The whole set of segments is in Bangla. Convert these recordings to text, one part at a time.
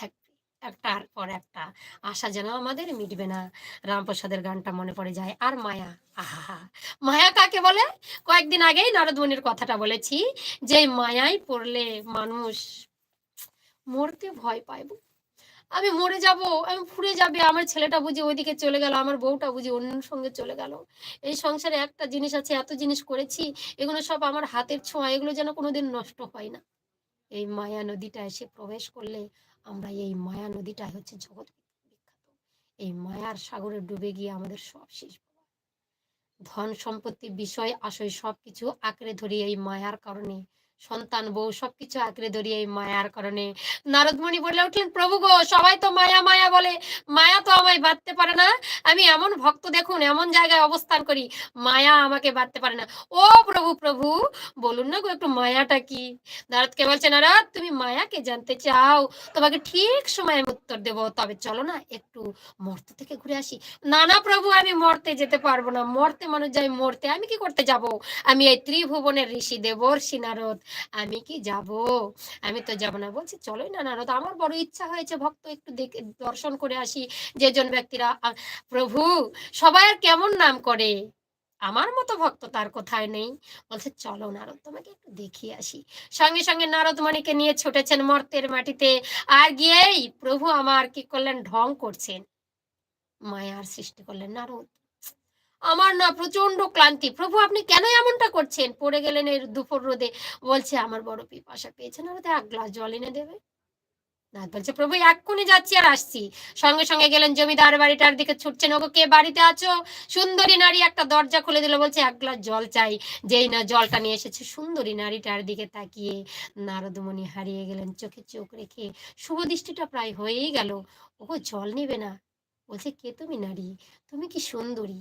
থাকবে। একটার পর একটা আশা যেন আমাদের মিটবে না। রামপ্রসাদের গানটা মনে পড়ে যায়। আর মায়া, আহা মায়া কাকে বলে? কয়েকদিন আগেই নারদমণির কথাটা বলেছি যে মায়ায় পড়লে মানুষ মরতে ভয় পায়। আমি মরে যাব, আমি ফুরে যাবে, আমার ছেলেটা বুঝি ওইদিকে চলে গেল, আমার বউটা বুঝি অন্য সঙ্গে চলে গেল। এই সংসারে একটা জিনিস আছে, এত জিনিস করেছি, এগুলো সব আমার হাতের ছোঁয়া, এগুলো যেন কোনোদিন নষ্ট হয় না। এই মায়া নদীটা এসে প্রবেশ করলে আমরা এই মায়া নদীটাই হচ্ছে জগৎ বিখ্যাত। এই মায়ার সাগরে ডুবে গিয়ে আমাদের সব শেষ ধন সম্পত্তি বিষয়, আশয় সবকিছু আঁকড়ে ধরি এই মায়ার কারণে সন্তান, বউ, সবকিছু আঁকড়ে ধরি এই মায়ার কারণে। নারদমণি বলে উঠলেন, প্রভু গো, সবাই তো মায়া মায়া বলে। মায়া তো আমায় বাঁধতে পারে না। আমি এমন ভক্ত, দেখুন, এমন জায়গায় অবস্থান করি, মায়া আমাকে বাঁধতে পারে না। ও প্রভু প্রভু, বলুন না গো, একটু মায়াটা কি? নারদকে বলছে, নারদ, তুমি মায়াকে জানতে চাও। তোমাকে ঠিক সময় আমি উত্তর দেবো। তবে চলো না, একটু মর্ত থেকে ঘুরে আসি। না না প্রভু, আমি মরতে যেতে পারব না। মরতে মানুষ যাই মরতে আমি কি করতে যাব? আমি এই ত্রিভুবনের ঋষি দেবর্ষি নারদ। আমি কি যাব? আমি তো যাব না। বলছি, চলোই না নারদ আমার বড় ইচ্ছা হয়েছে, ভক্ত, একটু দেখে, দর্শন করে আসি। যেজন ব্যক্তিরা প্রভু, সবাই আর কেমন নাম করে? আমার মতো ভক্ত তার কোথায় নেই। বলছে, চলো নারদ, তোমাকে একটু দেখিয়ে আসি। সঙ্গে সঙ্গে নারদ মণিকে নিয়ে ছুটেছেন মর্তের মাটিতে। আর গিয়েই প্রভু আমার কি করলেন? ঢং করছেন। মায়ার সৃষ্টি করলেন নারদ। আমার না প্রচণ্ড ক্লান্তি। প্রভু, আপনি কেন এমনটা করছেন? পড়ে গেলেন এর দুপুর রোদে। বলছে, আমার বড় পিপাসা পেয়েছে না এক গ্লাস জল এনে দেবে। না বলছে, প্রভু, এক্ষুনি যাচ্ছি আর আসছি। সঙ্গে সঙ্গে গেলেন জমিদার, বাড়িটার দিকে ছুটছেন। ওগো, কে বাড়িতে আছো? সুন্দরী নারী একটা দরজা খুলে দিল। বলছে, এক গ্লাস জল চাই। যেই না জলটা নিয়ে এসেছে, সুন্দরী নারীটার দিকে তাকিয়ে নারদমণি হারিয়ে গেলেন চোখে চোখ রেখে। শুভ দৃষ্টিটা প্রায় হয়েই গেল। ওগো, জল নেবে না? বলছে, কে তুমি নারী? তুমি কি সুন্দরী?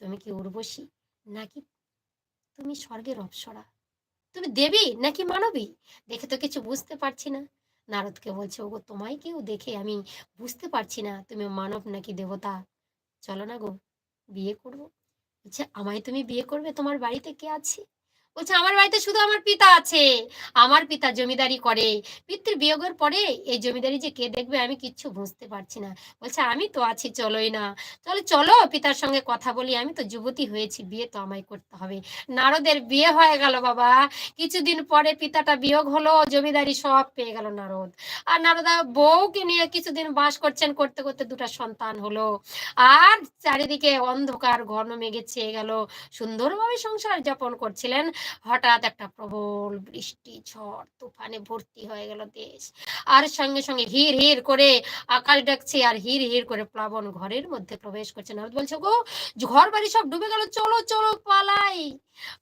তুমি কি উর্বশী নাকি তুমি স্বর্গের অপসরা? তুমি দেবী নাকি মানবী? দেখে তো কিছু বুঝতে পারছি না। নারদকে বলছে, ওগো, তোমায় কেউ দেখে আমি বুঝতে পারছি না। তুমি মানব নাকি দেবতা? চলো না গো, বিয়ে করব। আচ্ছা আমায় তুমি বিয়ে করবে? তোমার বাড়িতে কে আছে? বলছে, আমার বাড়িতে শুধু আমার পিতা আছে। আমার পিতা জমিদারি করে। পিতৃ বিয়োগের পরে এই জমিদারি যে কে দেখবে আমি কিচ্ছু বুঝতে পারছি না। বলছে, আমি তো আছি, চলোই না। তাহলে চলো পিতার সঙ্গে কথা বলি। আমি তো যুবতী হয়েছি, বিয়ে তো আমায় করতে হবে। নারদের বিয়ে হয়ে গেল, বাবা। কিছুদিন পরে পিতাটা বিয়োগ হলো, জমিদারি সব পেয়ে গেল নারদ। আর নারদা বউকে নিয়ে কিছুদিন বাস করছেন, করতে করতে দুটো সন্তান হলো। আর চারিদিকে অন্ধকার, ঘন মেঘে ছেয়ে গেল। সুন্দরভাবে সংসার যাপন করছিলেন। হঠাৎ একটা প্রবল বৃষ্টি, ঝড়, তুফানে ভর্তি হয়ে গেল দেশ। আর সঙ্গে সঙ্গে হির হির করে আকাশ ডাকছে আর হির হির করে প্লাবন ঘরের মধ্যে প্রবেশ করছে। নারদ বলছে, গো ঘর বাড়ি সব ডুবে গেল, চলো চলো, পালাই।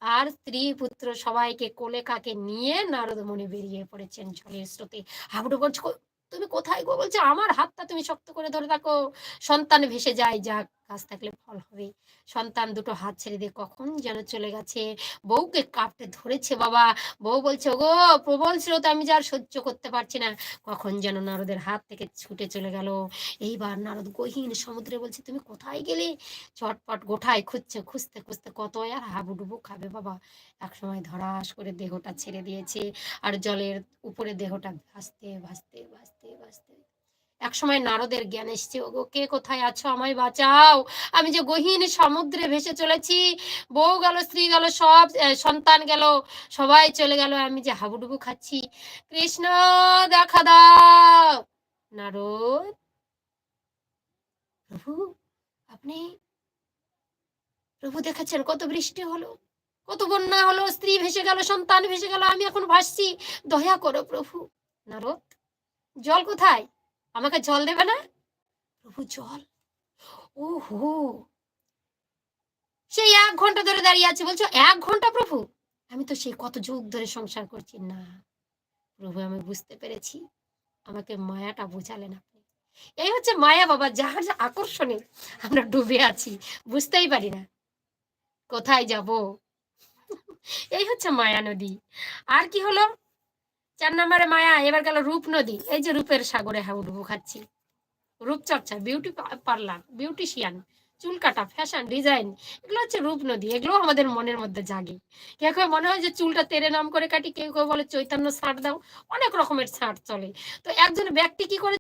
আর স্ত্রী পুত্র সবাইকে কোলে কাকে নিয়ে নারদ মনে বেরিয়ে পড়েছেন জলের স্রোতে। হাবুডু করছে তুমি কোথায় গো? বলছে, আমার হাতটা তুমি শক্ত করে ধরে থাকো। সন্তান ভেসে যায়, যাক কাজ থাকলে ফল হবে। সন্তান দুটো হাত ছেড়ে দিয়ে কখন যেন চলে গেছে। বউকে কাপড়ে ধরেছে বাবা। বউ বলছে, ওগো, প্রবল স্রোত, আমি যা আর সহ্য করতে পারছি না। কখন যেন নারদের হাত থেকে ছুটে চলে গেল। এইবার নারদ গহীন সমুদ্রে বলছে, তুমি কোথায় গেলে? চটপট গোঠায় খুঁজছে, খুঁজতে খুঁজতে কত আর হাবুডুবু খাবে বাবা। একসময় ধরাস করে দেহটা ছেড়ে দিয়েছে। আর জলের উপরে দেহটা ভাসতে ভাসতে ভাসতে ভাসতে একসময় নারদের জ্ঞান এসছে, ওগো, কে কোথায় আছো? আমায় বাঁচাও। আমি যে গহীন সমুদ্রে ভেসে চলেছি, বউ গেল, স্ত্রী গেল, সব সন্তান গেল, সবাই চলে গেল, আমি যে হাবুডুবু খাচ্ছি। কৃষ্ণ, দেখা দাও। নারদ, প্রভু, আপনি, প্রভু দেখাচ্ছেন কত বৃষ্টি হলো, কত বন্যা হলো, স্ত্রী ভেসে গেল, সন্তান ভেসে গেল, আমি এখন ভাসছি। দয়া করো প্রভু। নারদ, জল কোথায়? আমাকে জল দেবে না? প্রভু জল। ও হো সেই এক ঘণ্টা ধরে দাঁড়িয়ে আছে বলছো এক ঘণ্টা প্রভু? আমি তো সেই কত যুগ ধরে সংসার করছি। না প্রভু আমি বুঝতে পেরেছি। আমাকে মায়াটা বোঝালেন আপনি। এই হচ্ছে মায়া বাবা যার যা আকর্ষণে আমরা ডুবে আছি বুঝতেই পারি না। কোথায় যাব? এই হচ্ছে মায়া নদী। আর কি হলো? চার নম্বরে মায়া, এবার গেল রূপ নদী। এই যে রূপের সাগরে হাউডুবু খাচ্ছি। রূপচর্চা বিউটি পার্লার বিউটিশিয়ান চুল কাটা ফ্যাশন ডিজাইন এগুলো হচ্ছে রূপ নদী। এগুলো আমাদের মনের মধ্যে জাগে। কেউ কেউ মনে হয় যে চুলটা তেরে নাম করে কাটি, কেউ কেউ বলে চৈতন্য ছাড় দাও। অনেক রকমের ছাড় চলে। তো একজন ব্যক্তি কি করে